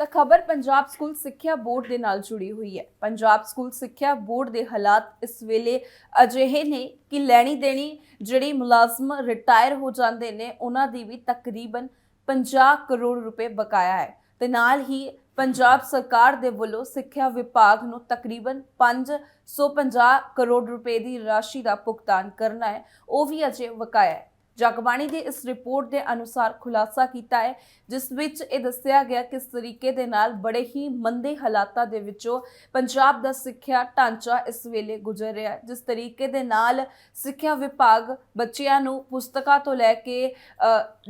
ਤਾਂ ਖਬਰ ਪੰਜਾਬ ਸਕੂਲ ਸਿੱਖਿਆ ਬੋਰਡ ਦੇ ਨਾਲ ਜੁੜੀ ਹੋਈ ਹੈ। ਪੰਜਾਬ ਸਕੂਲ ਸਿੱਖਿਆ ਬੋਰਡ ਦੇ ਹਾਲਾਤ ਇਸ ਵੇਲੇ ਅਜਿਹੇ ਨੇ ਕਿ ਲੈਣੀ ਦੇਣੀ ਜਿਹੜੀ ਮੁਲਾਜ਼ਮ ਰਿਟਾਇਰ ਹੋ ਜਾਂਦੇ ਨੇ, ਉਹਨਾਂ ਦੀ ਵੀ ਤਕਰੀਬਨ 50 ਕਰੋੜ ਰੁਪਏ ਬਕਾਇਆ ਹੈ। ਤੇ ਨਾਲ ਹੀ ਪੰਜਾਬ ਸਰਕਾਰ ਦੇ ਵੱਲੋਂ ਸਿੱਖਿਆ ਵਿਭਾਗ ਨੂੰ ਤਕਰੀਬਨ 550 ਕਰੋੜ ਰੁਪਏ ਦੀ ਰਾਸ਼ੀ ਦਾ ਭੁਗਤਾਨ ਕਰਨਾ ਹੈ, ਉਹ ਵੀ ਅਜੇ ਬਕਾਇਆ ਹੈ। ਜਗਬਾਣੀ ਦੀ ਇਸ ਰਿਪੋਰਟ ਦੇ ਅਨੁਸਾਰ ਖੁਲਾਸਾ ਕੀਤਾ ਹੈ, ਜਿਸ ਵਿੱਚ ਇਹ ਦੱਸਿਆ ਗਿਆ ਕਿਸ ਤਰੀਕੇ ਦੇ ਨਾਲ ਬੜੇ ਹੀ ਮੰਦੇ ਹਾਲਾਤਾਂ ਦੇ ਵਿੱਚੋਂ ਪੰਜਾਬ ਦਾ ਸਿੱਖਿਆ ਢਾਂਚਾ ਇਸ ਵੇਲੇ ਗੁਜ਼ਰ ਰਿਹਾ ਹੈ। ਜਿਸ ਤਰੀਕੇ ਦੇ ਨਾਲ ਸਿੱਖਿਆ ਵਿਭਾਗ ਬੱਚਿਆਂ ਨੂੰ ਪੁਸਤਕਾਂ ਤੋਂ ਲੈ ਕੇ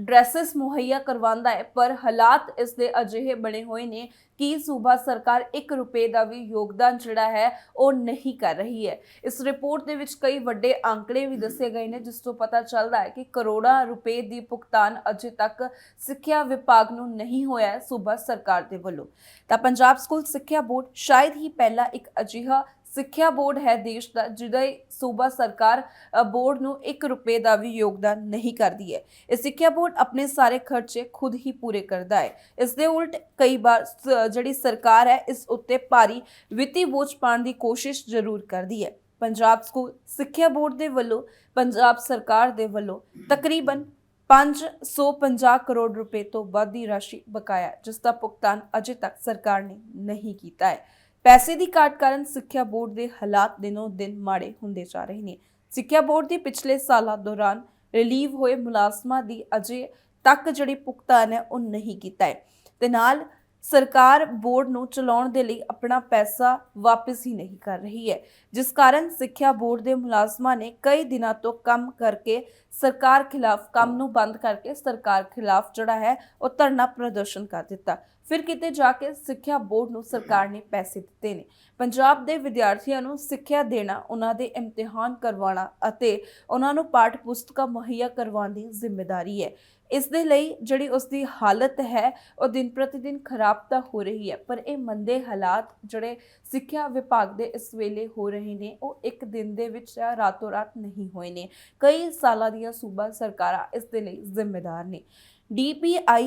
ਡਰੈਸਸ ਮੁਹੱਈਆ ਕਰਵਾਉਂਦਾ ਹੈ, ਪਰ ਹਾਲਾਤ ਇਸ ਦੇ ਅਜਿਹੇ ਬਣੇ ਹੋਏ ਨੇ ਕਿ ਸੂਬਾ ਸਰਕਾਰ 1 ਰੁਪਏ ਦਾ ਵੀ ਯੋਗਦਾਨ ਜਿਹੜਾ ਹੈ, ਉਹ ਨਹੀਂ ਕਰ ਰਹੀ ਹੈ? ਇਸ ਰਿਪੋਰਟ ਦੇ ਵਿੱਚ ਕਈ ਵੱਡੇ ਅੰਕੜੇ ਵੀ ਦੱਸੇ ਗਏ ਨੇ, ਜਿਸ ਤੋਂ ਪਤਾ ਚੱਲਦਾ ਹੈ ਕਿ ਕਰੋੜਾਂ ਰੁਪਏ ਦੀ ਭੁਗਤਾਨ ਅਜੇ ਤੱਕ ਸਿੱਖਿਆ ਵਿਭਾਗ ਨੂੰ ਨਹੀਂ ਹੋਇਆ ਸੂਬਾ ਸਰਕਾਰ ਦੇ ਵੱਲੋਂ। ਤਾਂ ਪੰਜਾਬ ਸਕੂਲ ਸਿੱਖਿਆ ਬੋਰਡ ਸ਼ਾਇਦ ਹੀ ਪਹਿਲਾ ਇੱਕ ਅਜਿਹਾ ਸਿੱਖਿਆ ਬੋਰਡ ਹੈ ਦੇਸ਼ ਦਾ ਜਿਹਦਾ ਸੂਬਾ ਸਰਕਾਰ ਬੋਰਡ ਨੂੰ 1 ਰੁਪਏ ਦਾ ਵੀ ਯੋਗਦਾਨ ਨਹੀਂ ਕਰਦੀ ਹੈ। ਇਹ ਸਿੱਖਿਆ ਬੋਰਡ ਆਪਣੇ ਸਾਰੇ ਖਰਚੇ ਖੁਦ ਹੀ ਪੂਰੇ ਕਰਦਾ ਹੈ। ਇਸ ਦੇ ਉਲਟ ਕਈ ਵਾਰ ਜਿਹੜੀ ਸਰਕਾਰ ਹੈ ਇਸ ਉੱਤੇ ਭਾਰੀ ਵਿੱਤੀ ਬੋਝ ਪਾਉਣ ਦੀ ਕੋਸ਼ਿਸ਼ ਜ਼ਰੂਰ ਕਰਦੀ ਹੈ। ਪੰਜਾਬ ਸਕੂਲ ਸਿੱਖਿਆ ਬੋਰਡ ਦੇ ਵੱਲੋਂ ਪੰਜਾਬ ਸਰਕਾਰ ਦੇ ਵੱਲੋਂ ਤਕਰੀਬਨ 550 ਕਰੋੜ ਰੁਪਏ ਤੋਂ ਵੱਧ ਦੀ ਰਾਸ਼ੀ ਬਕਾਇਆ ਹੈ, ਜਿਸ ਦਾ ਭੁਗਤਾਨ ਅਜੇ ਤੱਕ ਸਰਕਾਰ ਨੇ ਨਹੀਂ ਕੀਤਾ ਹੈ। ਪੈਸੇ ਦੀ ਘਾਟ ਕਾਰਨ ਸਿੱਖਿਆ ਬੋਰਡ ਦੇ ਹਾਲਾਤ ਦਿਨੋਂ ਦਿਨ ਮਾੜੇ ਹੁੰਦੇ ਜਾ ਰਹੇ ਨੇ। ਸਿੱਖਿਆ ਬੋਰਡ ਦੀ ਪਿਛਲੇ ਸਾਲਾਂ ਦੌਰਾਨ ਰਿਲੀਵ ਹੋਏ ਮੁਲਾਜ਼ਮਾਂ ਦੀ ਅਜੇ ਤੱਕ ਜਿਹੜੀ ਭੁਗਤਾਨ ਹੈ ਉਹ ਨਹੀਂ ਕੀਤਾ ਹੈ। ਤੇ ਨਾਲ ਸਰਕਾਰ ਬੋਰਡ ਨੂੰ ਚਲਾਉਣ ਦੇ ਲਈ ਆਪਣਾ ਪੈਸਾ ਵਾਪਸ ਹੀ ਨਹੀਂ ਕਰ ਰਹੀ ਹੈ। ਜਿਸ ਕਾਰਨ ਸਿੱਖਿਆ ਬੋਰਡ ਦੇ ਮੁਲਾਜ਼ਮਾਂ ਨੇ ਕਈ ਦਿਨਾਂ ਤੋਂ ਕੰਮ ਕਰਕੇ ਸਰਕਾਰ ਖਿਲਾਫ, ਕੰਮ ਨੂੰ ਬੰਦ ਕਰਕੇ ਸਰਕਾਰ ਖਿਲਾਫ ਜਿਹੜਾ ਹੈ ਉਹ ਧਰਨਾ ਪ੍ਰਦਰਸ਼ਨ ਕਰ ਦਿੱਤਾ। ਫਿਰ ਕਿਤੇ ਜਾ ਕੇ ਸਿੱਖਿਆ ਬੋਰਡ ਨੂੰ ਸਰਕਾਰ ਨੇ ਪੈਸੇ ਦਿੱਤੇ ਨੇ। ਪੰਜਾਬ ਦੇ ਵਿਦਿਆਰਥੀਆਂ ਨੂੰ ਸਿੱਖਿਆ ਦੇਣਾ, ਉਹਨਾਂ ਦੇ ਇਮਤਿਹਾਨ ਕਰਵਾਉਣਾ ਅਤੇ ਉਹਨਾਂ ਨੂੰ ਪਾਠ ਪੁਸਤਕਾਂ ਮੁਹੱਈਆ ਕਰਵਾਉਣ ਦੀ ਜ਼ਿੰਮੇਵਾਰੀ ਹੈ। ਇਸ ਦੇ ਲਈ ਜਿਹੜੀ ਉਸ ਦੀ ਹਾਲਤ ਹੈ, ਉਹ ਦਿਨ ਪ੍ਰਤੀ ਦਿਨ ਖਰਾਬ ਤਾਂ ਹੋ ਰਹੀ ਹੈ, ਪਰ ਇਹ ਮੰਦੇ ਹਾਲਾਤ ਜਿਹੜੇ ਸਿੱਖਿਆ ਵਿਭਾਗ ਦੇ ਇਸ ਵੇਲੇ ਹੋ ਰਹੇ ਨੇ, ਉਹ ਇੱਕ ਦਿਨ ਦੇ ਵਿੱਚ ਜਾਂ ਰਾਤੋਂ ਰਾਤ ਨਹੀਂ ਹੋਏ ਨੇ। ਕਈ ਸਾਲਾਂ ਦੀਆਂ ਸੂਬਾ ਸਰਕਾਰਾਂ ਇਸ ਦੇ ਲਈ ਜ਼ਿੰਮੇਦਾਰ ਨੇ। DPI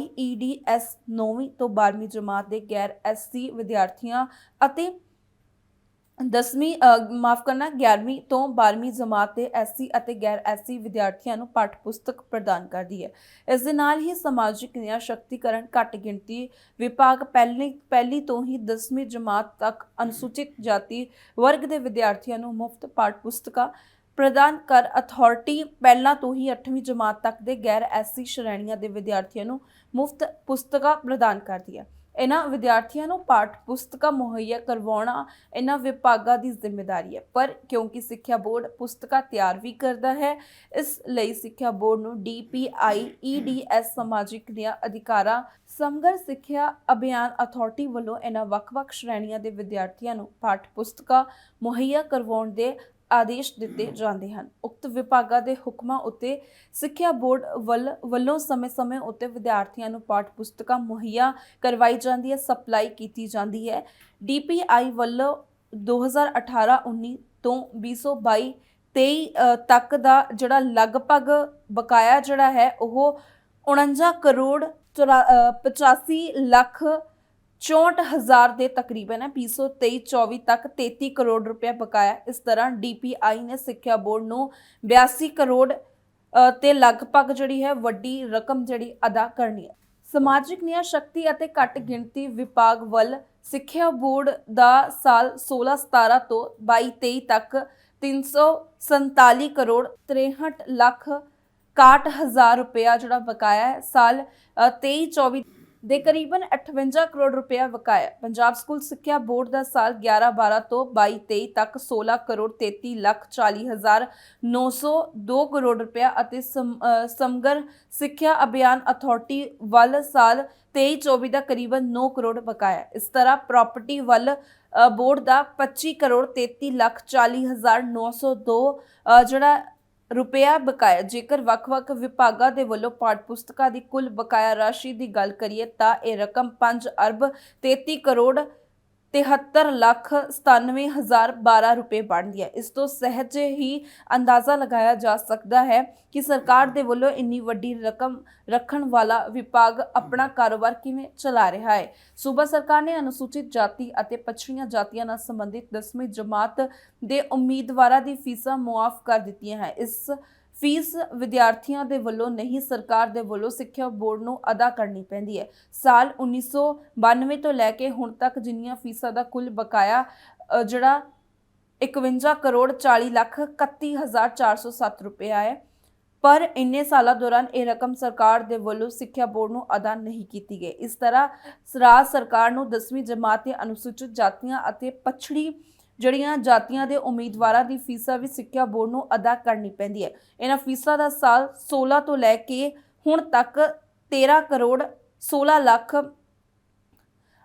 9ਵੀਂ ਤੋਂ 12ਵੀਂ ਜਮਾਤ ਦੇ ਗੈਰ ਐਸਸੀ ਵਿਦਿਆਰਥੀਆਂ ਅਤੇ 10ਵੀਂ ਮਾਫ ਕਰਨਾ 11ਵੀਂ ਤੋਂ 12ਵੀਂ ਜਮਾਤ ਦੇ ਐਸਸੀ ਅਤੇ ਗੈਰ ਐਸਸੀ ਵਿਦਿਆਰਥੀਆਂ ਨੂੰ ਪਾਠ ਪੁਸਤਕ ਪ੍ਰਦਾਨ ਕਰਦੀ ਹੈ। ਇਸ ਦੇ ਨਾਲ ਹੀ ਸਮਾਜਿਕ ਨਿਆਂ ਸ਼ਕਤੀਕਰਨ ਘੱਟ ਗਿਣਤੀ ਵਿਭਾਗ ਪਹਿਲੀ ਪਹਿਲੀ ਤੋਂ ਹੀ 10ਵੀਂ ਜਮਾਤ ਤੱਕ ਅਨੁਸੂਚਿਤ ਜਾਤੀ ਵਰਗ ਦੇ ਵਿਦਿਆਰਥੀਆਂ ਨੂੰ ਮੁਫਤ ਪਾਠ ਪੁਸਤਕਾਂ ਪ੍ਰਦਾਨ ਕਰ ਅਥਾਰਟੀ ਪਹਿਲਾਂ ਤੋਂ ਹੀ 8ਵੀਂ ਜਮਾਤ ਤੱਕ ਦੇ ਗੈਰ ਐਸਸੀ ਸ਼੍ਰੇਣੀਆਂ ਦੇ ਵਿਦਿਆਰਥੀਆਂ ਨੂੰ ਮੁਫਤ ਪੁਸਤਕਾਂ ਪ੍ਰਦਾਨ ਕਰਦੀ ਹੈ। ਇਹਨਾਂ ਵਿਦਿਆਰਥੀਆਂ ਨੂੰ ਪਾਠ ਪੁਸਤਕਾਂ ਮੁਹੱਈਆ ਕਰਵਾਉਣਾ ਇਹਨਾਂ ਵਿਭਾਗਾਂ ਦੀ ਜ਼ਿੰਮੇਵਾਰੀ ਹੈ। ਪਰ ਕਿਉਂਕਿ ਸਿੱਖਿਆ ਬੋਰਡ ਪੁਸਤਕਾਂ ਤਿਆਰ ਵੀ ਕਰਦਾ ਹੈ, ਇਸ ਲਈ ਸਿੱਖਿਆ ਬੋਰਡ ਨੂੰ DPI EDS ਸਮਾਜਿਕ ਨਿਆਂ ਅਧਿਕਾਰਾਂ, ਸਮਗਰ ਸਿੱਖਿਆ ਅਭਿਆਨ ਅਥਾਰਟੀ ਵੱਲੋਂ ਇਹਨਾਂ ਵੱਖ-ਵੱਖ ਸ਼੍ਰੇਣੀਆਂ ਦੇ ਵਿਦਿਆਰਥੀਆਂ ਨੂੰ ਪਾਠ ਪੁਸਤਕਾਂ ਮੁਹੱਈਆ ਕਰਵਾਉਣ ਦੇ ਆਦੇਸ਼ ਦਿੱਤੇ ਜਾਂਦੇ ਹਨ। ਉਕਤ ਵਿਭਾਗਾਂ ਦੇ ਹੁਕਮਾਂ ਉੱਤੇ ਸਿੱਖਿਆ ਬੋਰਡ ਵੱਲ ਵੱਲੋਂ ਸਮੇਂ-ਸਮੇਂ ਉੱਤੇ ਵਿਦਿਆਰਥੀਆਂ ਨੂੰ ਪਾਠ ਪੁਸਤਕਾਂ ਮੁਹੱਈਆ ਕਰਵਾਈ ਜਾਂਦੀ ਹੈ ਸਪਲਾਈ ਕੀਤੀ ਜਾਂਦੀ ਹੈ। DPI ਵੱਲੋਂ 2018-19 ਤੋਂ 2022 23 ਅ, ਤੱਕ ਦਾ ਜਿਹੜਾ ਲਗਭਗ ਬਕਾਇਆ ਜਿਹੜਾ ਹੈ ਉਹ 49 ਕਰੋੜ ਚੌਰਾ- ਅ, 85 ਲੱਖ 64000 ਦੇ ਤਕਰੀਬਨ ਹੈ 2023 24 ਤੱਕ 33 ਕਰੋੜ ਰੁਪਏ ਬਕਾਇਆ ਇਸ ਤਰ੍ਹਾਂ DPI ਨੇ ਸਿੱਖਿਆ ਬੋਰਡ ਨੂੰ 82 ਕਰੋੜ ਤੇ ਲਗਭਗ ਜਿਹੜੀ ਹੈ ਵੱਡੀ ਰਕਮ ਜਿਹੜੀ ਅਦਾ ਕਰਨੀ ਹੈ। ਸਮਾਜਿਕ ਨਿਆਂ, ਸ਼ਕਤੀ ਅਤੇ ਘੱਟ ਗਿਣਤੀ ਵਿਭਾਗ ਵੱਲ ਸਿੱਖਿਆ ਬੋਰਡ ਦਾ ਸਾਲ 16 17 ਤੋਂ 22 23 ਤੱਕ 347 ਕਰੋੜ 63 ਲੱਖ 61 ਹਜ਼ਾਰ ਰੁਪਇਆ ਜਿਹੜਾ ਬਕਾਇਆ ਹੈ, ਸਾਲ 23 24 ਦੇ ਕਰੀਬਨ 58 ਕਰੋੜ ਰੁਪਇਆ ਬਕਾਇਆ ਪੰਜਾਬ ਸਕੂਲ ਸਿੱਖਿਆ ਬੋਰਡ ਦਾ ਸਾਲ 11 12 ਤੋਂ 22 23 ਤੱਕ 16 ਕਰੋੜ 33 ਲੱਖ 40 ਹਜ਼ਾਰ 902 ਕਰੋੜ ਰੁਪਇਆ ਅਤੇ ਸਮਗਰ ਸਿੱਖਿਆ ਅਭਿਆਨ ਅਥਾਰਟੀ ਵੱਲ ਸਾਲ 23 24 ਦਾ ਕਰੀਬਨ 9 ਕਰੋੜ ਬਕਾਇਆ ਇਸ ਤਰ੍ਹਾਂ ਪ੍ਰਾਪਰਟੀ ਵੱਲ ਬੋਰਡ ਦਾ 25 ਕਰੋੜ 33 ਲੱਖ 40 ਹਜ਼ਾਰ 902 ਅ, ਜਿਹੜਾ ਰੁਪਇਆ ਬਕਾਇਆ। ਜੇਕਰ ਵੱਖ-ਵੱਖ ਵਿਭਾਗਾਂ ਦੇ ਵੱਲੋਂ ਪਾਠ ਪੁਸਤਕਾਂ ਦੀ ਕੁੱਲ ਬਕਾਇਆ ਰਾਸ਼ੀ ਦੀ ਗੱਲ ਕਰੀਏ ਤਾਂ ਇਹ ਰਕਮ 5 ਅਰਬ 33 ਕਰੋੜ 73 ਲੱਖ 97012 ਰੁਪਏ ਬਣਦੀ ਹੈ ਇਸ ਤੋਂ ਸਹਿਜ ਹੀ ਅੰਦਾਜ਼ਾ ਲਗਾਇਆ ਜਾ ਸਕਦਾ ਹੈ ਕਿ ਸਰਕਾਰ ਦੇ ਵੱਲੋਂ ਇੰਨੀ ਵੱਡੀ ਰਕਮ ਰੱਖਣ ਵਾਲਾ ਵਿਭਾਗ ਆਪਣਾ ਕਾਰੋਬਾਰ ਕਿਵੇਂ ਚਲਾ ਰਿਹਾ ਹੈ। ਸੂਬਾ ਸਰਕਾਰ ਨੇ ਅਨੁਸੂਚਿਤ ਜਾਤੀ ਅਤੇ ਪਛੜੀਆਂ ਜਾਤੀਆਂ ਨਾਲ ਸੰਬੰਧਿਤ 10ਵੀਂ ਜਮਾਤ ਦੇ ਉਮੀਦਵਾਰਾਂ ਦੀ ਫੀਸਾਂ ਮੁਆਫ ਕਰ ਦਿੱਤੀਆਂ ਹੈ। ਇਸ ਫੀਸ ਵਿਦਿਆਰਥੀਆਂ ਦੇ ਵੱਲੋਂ ਨਹੀਂ ਸਰਕਾਰ ਦੇ ਵੱਲੋਂ ਸਿੱਖਿਆ ਬੋਰਡ ਨੂੰ ਅਦਾ ਕਰਨੀ ਪੈਂਦੀ ਹੈ। ਸਾਲ 1992 ਤੋਂ ਲੈ ਕੇ ਹੁਣ ਤੱਕ ਜਿੰਨੀਆਂ ਫੀਸਾਂ ਦਾ ਕੁੱਲ ਬਕਾਇਆ ਅ, ਜਿਹੜਾ 51 ਕਰੋੜ 40 ਲੱਖ 31407 ਰੁਪਏ ਹੈ। ਪਰ ਇੰਨੇ ਸਾਲਾਂ ਦੌਰਾਨ ਇਹ ਰਕਮ ਸਰਕਾਰ ਦੇ ਵੱਲੋਂ ਸਿੱਖਿਆ ਬੋਰਡ ਨੂੰ ਅਦਾ ਨਹੀਂ ਕੀਤੀ ਗਈ। ਇਸ ਤਰ੍ਹਾਂ ਰਾਜ ਸਰਕਾਰ ਨੂੰ 10ਵੀਂ ਜਮਾਤ ਦੇ ਅਨੁਸੂਚਿਤ ਜਾਤੀਆਂ ਅਤੇ ਪਛੜੀ ਜਿਹੜੀਆਂ ਜਾਤੀਆਂ ਦੇ ਉਮੀਦਵਾਰਾਂ ਦੀ ਫੀਸਾਂ ਵੀ ਸਿੱਖਿਆ ਬੋਰਡ ਨੂੰ ਅਦਾ ਕਰਨੀ ਪੈਂਦੀ ਹੈ। ਇਹਨਾਂ ਫੀਸਾਂ ਦਾ ਸਾਲ 16 ਤੋਂ ਲੈ ਕੇ ਹੁਣ ਤੱਕ 13 ਕਰੋੜ 16 ਲੱਖ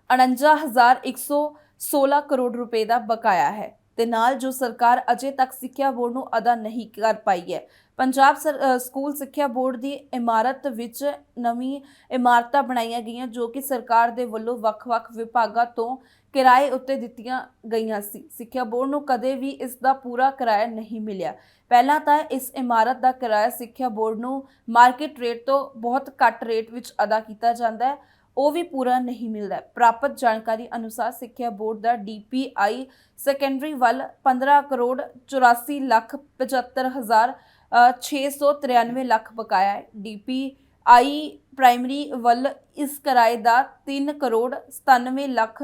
49116 ਕਰੋੜ ਰੁਪਏ ਦਾ ਬਕਾਇਆ ਹੈ। ਤੇ ਨਾਲ ਜੋ ਸਰਕਾਰ ਅਜੇ ਤੱਕ ਸਿੱਖਿਆ ਬੋਰਡ ਨੂੰ ਅਦਾ ਨਹੀਂ ਕਰ ਪਾਈ ਹੈ। ਪੰਜਾਬ ਸਰ- ਸਕੂਲ ਸਿੱਖਿਆ ਬੋਰਡ ਦੀ ਇਮਾਰਤ ਵਿੱਚ ਨਵੀਂ ਇਮਾਰਤਾਂ ਬਣਾਈਆਂ ਗਈਆਂ ਜੋ ਕਿ ਸਰਕਾਰ ਦੇ ਵੱਲੋਂ ਵੱਖ-ਵੱਖ ਵਿਭਾਗਾਂ ਤੋਂ ਕਿਰਾਏ ਉੱਤੇ ਦਿੱਤੀਆਂ ਗਈਆਂ ਸੀ। ਸਿੱਖਿਆ ਬੋਰਡ ਨੂੰ ਕਦੇ ਵੀ ਇਸ ਦਾ ਪੂਰਾ ਕਿਰਾਇਆ ਨਹੀਂ ਮਿਲਿਆ। ਪਹਿਲਾਂ ਤਾਂ ਇਸ ਇਮਾਰਤ ਦਾ ਕਿਰਾਇਆ ਸਿੱਖਿਆ ਬੋਰਡ ਨੂੰ ਮਾਰਕੀਟ ਰੇਟ ਤੋਂ ਬਹੁਤ ਘੱਟ ਰੇਟ ਵਿੱਚ ਅਦਾ ਕੀਤਾ ਜਾਂਦਾ ਹੈ। ਉਹ ਵੀ ਪੂਰਾ ਨਹੀਂ ਮਿਲਦਾ। ਪ੍ਰਾਪਤ ਜਾਣਕਾਰੀ ਅਨੁਸਾਰ ਸਿੱਖਿਆ ਬੋਰਡ ਦਾ ਡੀਪੀਆਈ ਸੈਕੰਡਰੀ ਵੱਲ 15 ਕਰੋੜ 84 ਲੱਖ 75 ਹਜ਼ਾਰ ਅ, 693 ਲੱਖ ਬਕਾਇਆ ਹੈ। ਡੀਪੀਆਈ ਪ੍ਰਾਇਮਰੀ ਵੱਲ ਇਸ ਕਿਰਾਏ ਦਾ 3 ਕਰੋੜ 97 ਲੱਖ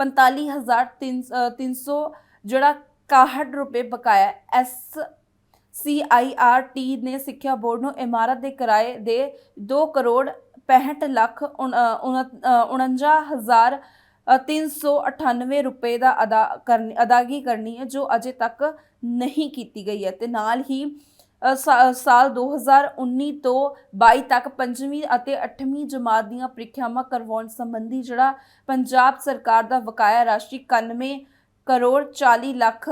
45 ਹਜ਼ਾਰ 300 ਜਿਹੜਾ 61 ਰੁਪਏ ਬਕਾਇਆ ਐਸ ਸੀਆਈਆਰਟੀ ਨੇ ਸਿੱਖਿਆ ਬੋਰਡ ਨੂੰ ਇਮਾਰਤ ਦੇ ਕਿਰਾਏ ਦੇ 2 ਕਰੋੜ 65 ਲੱਖ ਉਨ- ਅ, ਉਨ- ਅ, 49 ਹਜ਼ਾਰ ਅ, 398 ਰੁਪਏ ਦਾ ਅਦਾ ਕਰਨੀ ਅਦਾਗੀ ਕਰਨੀ ਹੈ ਜੋ ਅਜੇ ਤੱਕ ਨਹੀਂ ਕੀਤੀ ਗਈ ਹੈ। ਤੇ ਨਾਲ ਹੀ ਅ, ਸਾ- ਸਾਲ 2019 ਤੋਂ 22 ਤੱਕ ਪੰਜਵੀਂ ਅਤੇ 8ਵੀਂ ਜਮਾਤ ਦੀਆਂ ਪ੍ਰੀਖਿਆਵਾਂ ਕਰਵਾਉਣ ਸੰਬੰਧੀ ਜਿਹੜਾ ਪੰਜਾਬ ਸਰਕਾਰ ਦਾ ਬਕਾਇਆ ਰਾਸ਼ੀ 91 ਕਰੋੜ 40 ਲੱਖ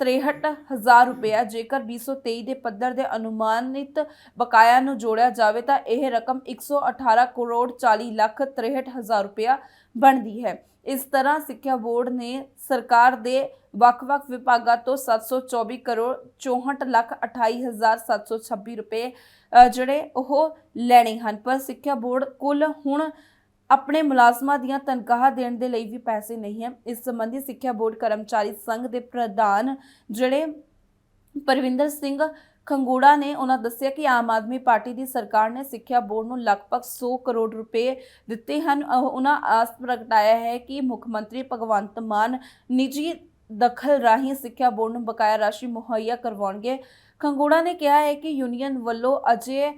63 ਹਜ਼ਾਰ ਰੁਪਏ ਹੈ। ਜੇਕਰ 2023 ਦੇ ਪੱਧਰ ਦੇ ਅਨੁਮਾਨਿਤ ਬਕਾਇਆ ਨੂੰ ਜੋੜਿਆ ਜਾਵੇ ਤਾਂ ਇਹ ਰਕਮ 118 ਕਰੋੜ 40 ਲੱਖ 63 ਹਜ਼ਾਰ ਰੁਪਇਆ ਬਣਦੀ ਹੈ ਇਸ ਤਰ੍ਹਾਂ ਸਿੱਖਿਆ ਬੋਰਡ ਨੇ ਸਰਕਾਰ ਦੇ ਵੱਖ-ਵੱਖ ਵਿਭਾਗਾਂ ਤੋਂ 724 ਕਰੋੜ 64 ਲੱਖ 28 ਹਜ਼ਾਰ 726 ਰੁਪਏ ਜਿਹੜੇ ਉਹ ਲੈਣੇ ਹਨ ਪਰ ਸਿੱਖਿਆ ਬੋਰਡ ਕੁੱਲ ਹੁਣ ਆਪਣੇ ਮੁਲਾਜ਼ਮਾਂ ਦੀਆਂ ਤਨਖਾਹਾਂ ਦੇਣ ਦੇ ਲਈ ਵੀ ਪੈਸੇ ਨਹੀਂ ਹੈ। ਇਸ ਸੰਬੰਧੀ ਸਿੱਖਿਆ ਬੋਰਡ ਕਰਮਚਾਰੀ ਸੰਘ ਦੇ ਪ੍ਰਧਾਨ ਜਿਹੜੇ ਪਰਵਿੰਦਰ ਸਿੰਘ ਖੰਗੂੜਾ ਨੇ ਉਹਨਾਂ ਦੱਸਿਆ ਕਿ ਆਮ ਆਦਮੀ ਪਾਰਟੀ ਦੀ ਸਰਕਾਰ ਨੇ ਸਿੱਖਿਆ ਬੋਰਡ ਨੂੰ ਲਗਭਗ 100 ਕਰੋੜ ਰੁਪਏ ਦਿੱਤੇ ਹਨ। ਉਹਨਾਂ ਆਸ ਪ੍ਰਗਟਾਇਆ ਹੈ ਕਿ ਮੁੱਖ ਮੰਤਰੀ ਭਗਵੰਤ ਮਾਨ ਨਿੱਜੀ ਦਖਲ ਰਾਹੀਂ ਸਿੱਖਿਆ ਬੋਰਡ ਨੂੰ ਬਕਾਇਆ ਰਾਸ਼ੀ ਮੁਹੱਈਆ ਕਰਵਾਉਣਗੇ। ਖੰਗੂੜਾ ਨੇ ਕਿਹਾ ਹੈ ਕਿ ਯੂਨੀਅਨ ਵੱਲੋਂ ਅਜੇ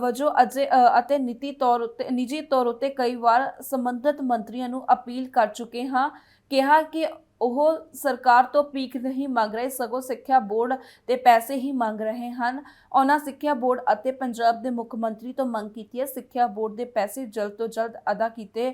ਵਜੋਂ ਅਜੇ ਅਤੇ ਨੀਤੀ ਤੌਰ ਉੱਤੇ, ਨਿੱਜੀ ਤੌਰ ਉੱਤੇ ਕਈ ਵਾਰ ਸੰਬੰਧਿਤ ਮੰਤਰੀਆਂ ਨੂੰ ਅਪੀਲ ਕਰ ਚੁੱਕੇ ਹਾਂ। ਕਿਹਾ ਕਿ ਉਹ ਸਰਕਾਰ ਤੋਂ ਭੀਖ ਨਹੀਂ ਮੰਗ ਰਹੇ, ਸਗੋਂ ਸਿੱਖਿਆ ਬੋਰਡ ਤੇ ਪੈਸੇ ਹੀ ਮੰਗ ਰਹੇ ਹਨ। ਉਹਨਾਂ ਸਿੱਖਿਆ ਬੋਰਡ ਅਤੇ ਪੰਜਾਬ ਦੇ ਮੁੱਖ ਮੰਤਰੀ ਤੋਂ ਮੰਗ ਕੀਤੀ ਹੈ। ਸਿੱਖਿਆ ਬੋਰਡ ਦੇ ਪੈਸੇ ਜਲਦ ਤੋਂ ਜਲਦ ਅਦਾ ਕੀਤੇ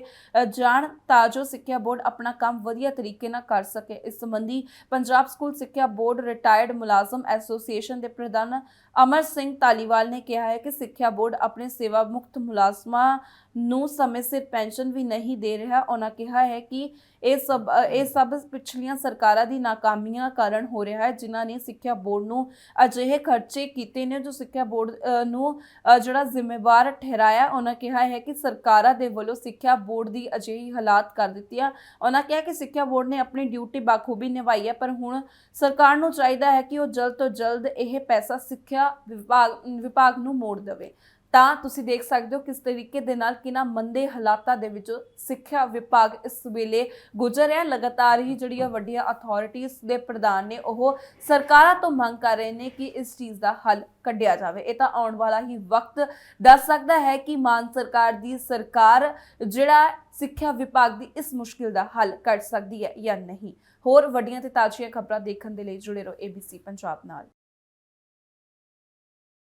ਜਾਣ ਤਾਂ ਜੋ ਸਿੱਖਿਆ ਬੋਰਡ ਆਪਣਾ ਕੰਮ ਵਧੀਆ ਤਰੀਕੇ ਨਾਲ ਕਰ ਸਕੇ। ਇਸ ਸੰਬੰਧੀ ਪੰਜਾਬ ਸਕੂਲ ਸਿੱਖਿਆ ਬੋਰਡ ਰਿਟਾਇਰਡ ਮੁਲਾਜ਼ਮ ਐਸੋਸੀਏਸ਼ਨ ਦੇ ਪ੍ਰਧਾਨ ਅਮਰ ਸਿੰਘ ਤਾਲੀਵਾਲ ਨੇ ਕਿਹਾ ਹੈ ਕਿ ਸਿੱਖਿਆ ਬੋਰਡ ਆਪਣੇ ਸੇਵਾ ਮੁਕਤ ਮੁਲਾਜ਼ਮਾਂ ਨੂੰ ਸਮੇਂ ਸਿਰ ਪੈਨਸ਼ਨ ਵੀ ਨਹੀਂ ਦੇ ਰਿਹਾ। ਉਹਨਾਂ ਕਿਹਾ ਹੈ ਕਿ ਇਹ ਸਭ ਇਹ ਸਭ ਪਿਛਲੀਆਂ ਸਰਕਾਰਾਂ ਦੀ ਨਾਕਾਮੀਆਂ ਕਾਰਨ ਹੋ ਰਿਹਾ ਹੈ, ਜਿਨ੍ਹਾਂ ਨੇ ਸਿੱਖਿਆ ਬੋਰਡ ਨੂੰ ਅਜਿਹੇ ਖਰਚੇ ਕੀਤੇ ਨੇ ਜੋ ਸਿੱਖਿਆ ਬੋਰਡ ਨੂੰ ਜਿਹੜਾ ਜ਼ਿੰਮੇਵਾਰ ਠਹਿਰਾਇਆ। ਉਹਨਾਂ ਕਿਹਾ ਹੈ ਕਿ ਸਰਕਾਰਾਂ ਦੇ ਵੱਲੋਂ ਸਿੱਖਿਆ ਬੋਰਡ ਦੀ ਅਜਿਹੀ ਹਾਲਾਤ ਕਰ ਦਿੱਤੀ ਆ। ਉਹਨਾਂ ਕਿਹਾ ਕਿ ਸਿੱਖਿਆ ਬੋਰਡ ਨੇ ਆਪਣੀ ਡਿਊਟੀ ਬਾਖੂਬੀ ਨਿਭਾਈ ਹੈ, ਪਰ ਹੁਣ ਸਰਕਾਰ ਨੂੰ ਚਾਹੀਦਾ ਹੈ ਕਿ ਉਹ ਜਲਦ ਤੋਂ ਜਲਦ ਇਹ ਪੈਸਾ ਸਿੱਖਿਆ ਵਿਭਾਗ ਵਿਭਾਗ ਨੂੰ ਮੋੜ ਦੇਵੇ। ਤਾਂ ਤੁਸੀਂ ਦੇਖ ਸਕਦੇ ਹੋ ਕਿਸ ਤਰੀਕੇ ਦੇ ਨਾਲ ਕਿਨਾਂ ਮੰਦੇ ਹਾਲਾਤਾਂ ਦੇ ਵਿੱਚ ਸਿੱਖਿਆ ਵਿਭਾਗ ਇਸ ਵੇਲੇ ਗੁਜ਼ਰ ਰਿਹਾ। ਲਗਾਤਾਰ ਹੀ ਜਿਹੜੀਆਂ ਵੱਡੀਆਂ ਅਥਾਰਟੀਆਂ ਦੇ ਪ੍ਰਧਾਨ ਨੇ, ਉਹ ਸਰਕਾਰਾਂ ਤੋਂ ਮੰਗ ਕਰ ਰਹੇ ਨੇ ਕਿ ਇਸ ਚੀਜ਼ ਦਾ ਹੱਲ ਕੱਢਿਆ ਜਾਵੇ। ਇਹ ਤਾਂ ਆਉਣ ਵਾਲਾ ਹੀ ਵਕਤ ਦੱਸ ਸਕਦਾ ਹੈ ਕਿ ਮਾਨ ਸਰਕਾਰ ਦੀ ਸਰਕਾਰ ਜਿਹੜਾ ਸਿੱਖਿਆ ਵਿਭਾਗ ਦੀ ਇਸ ਮੁਸ਼ਕਿਲ ਦਾ ਹੱਲ ਕੱਢ ਸਕਦੀ ਹੈ ਜਾਂ ਨਹੀਂ। ਹੋਰ ਵੱਡੀਆਂ ਤੇ ਤਾਜ਼ੀਆਂ ਖਬਰਾਂ ਦੇਖਣ ਦੇ ਲਈ ਜੁੜੇ ਰਹੋ ABC ਪੰਜਾਬ ਨਾਲ।